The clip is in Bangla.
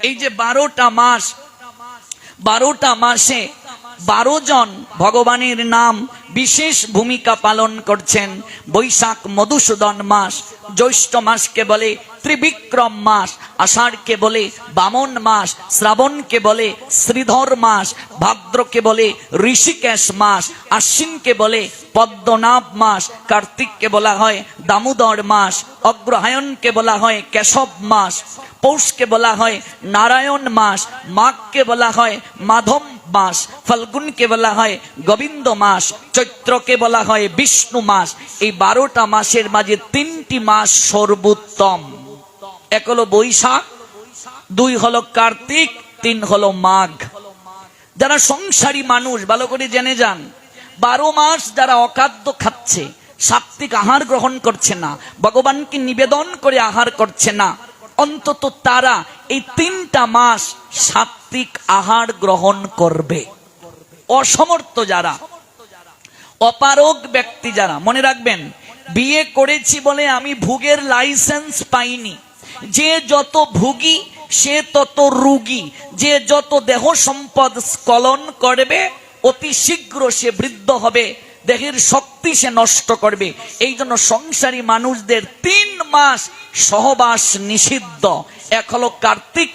এই যে বারোটা মাস বারোটা মাসে বারো জন ভগবানের নাম বিশেষ ভূমিকা পালন করছেন বৈশাখ মধুসূদন মাস। জ্যৈষ্ঠ মাসকে বলে ত্রিবিক্রম মাস। আষাঢ়কে বলে বামন মাস। শ্রাবণকে বলে শ্রীধর মাস। ভাদ্রকে বলে ঋষিকেশ মাস। আশ্বিনকে বলে পদ্মনাভ মাস। কার্তিককে বলা হয় দামোদর মাস। অগ্রহায়ণকে বলা হয় কেশব মাস। পৌষকে বলা হয় নারায়ণ মাস। মাঘকে বলা হয় মাধব মাস, ফাল্গুনকে বলা হয় গোবিন্দ মাস, চৈত্রকে বলা হয় বিষ্ণু মাস। এই বারোটা মাসের মাঝে তিনটি মাস সর্বোত্তম। এক হলো বৈশাখ, দুই হলো কার্তিক, তিন হলো মাঘ। যারা সংসারী মানুষ, ভালো করে জেনে যান, বারো মাস যারা অখাদ্য খাচ্ছে, সাত্বিক আহার গ্রহণ করছে না, ভগবানকে নিবেদন করে আহার করছে না, অন্তত তারা এই তিনটা মাস সাত্বিক আহার গ্রহণ করবে। অসমর্থ যারা, অপারগ ব্যক্তি যারা, মনে রাখবেন, বিয়ে করেছি বলে আমি ভোগের লাইসেন্স পাইনি। যে যত ভুগি, সে তত রুগী। যে যত দেহ সম্পদ স্খলন করবে, অতি শীঘ্র সে বৃদ্ধ হবে, দেহের শক্তি সে নষ্ট করবে। এই জন্য সংসারী মানুষদের তিন মাস সহবাস নিষিদ্ধ। এক হলো কার্তিক